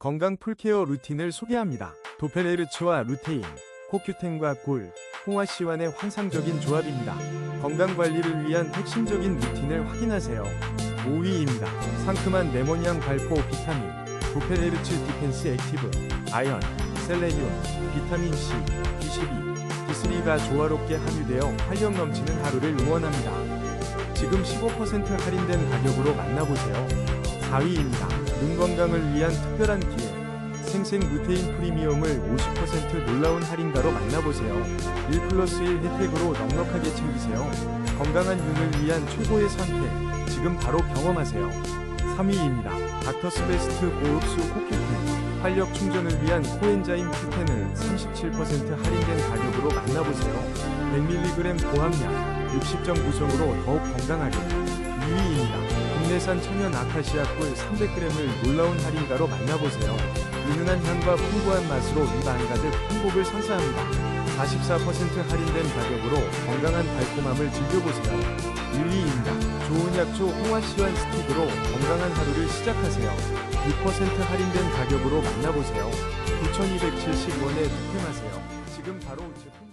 건강 풀케어 루틴을 소개합니다. 도페레르츠와 루테인, 코큐텐과 골, 홍화시완의 환상적인 조합입니다. 건강 관리를 위한 핵심적인 루틴을 확인하세요. 5위입니다. 상큼한 레몬향 발포 비타민, 도페레르츠 디펜스 액티브, 아연, 셀레늄, 비타민 C, B12, D3가 조화롭게 함유되어 활력 넘치는 하루를 응원합니다. 지금 15% 할인된 가격으로 만나보세요. 4위입니다. 눈 건강을 위한 특별한 기회. 생생 루테인 프리미엄을 50% 놀라운 할인가로 만나보세요. 1 플러스 1 혜택으로 넉넉하게 챙기세요. 건강한 눈을 위한 최고의 선택. 지금 바로 경험하세요. 3위입니다. 닥터스 베스트 고흡수 코큐텐. 활력 충전을 위한 코엔자임 Q10을 37% 할인된 가격으로 만나보세요. 100mg 고함량, 60점 구성으로 더욱 건강하게. 2위입니다. 국내산 천연 아카시아 꿀 300g을 놀라운 할인가로 만나보세요. 은은한 향과 풍부한 맛으로 입 안가득 행복을 선사합니다. 44% 할인된 가격으로 건강한 달콤함을 즐겨보세요. 1위입니다. 좋은 약초 홍화시완 스틱으로 건강한 하루를 시작하세요. 6% 할인된 가격으로 만나보세요. 9,270원에 득템하세요. 지금 바로 제품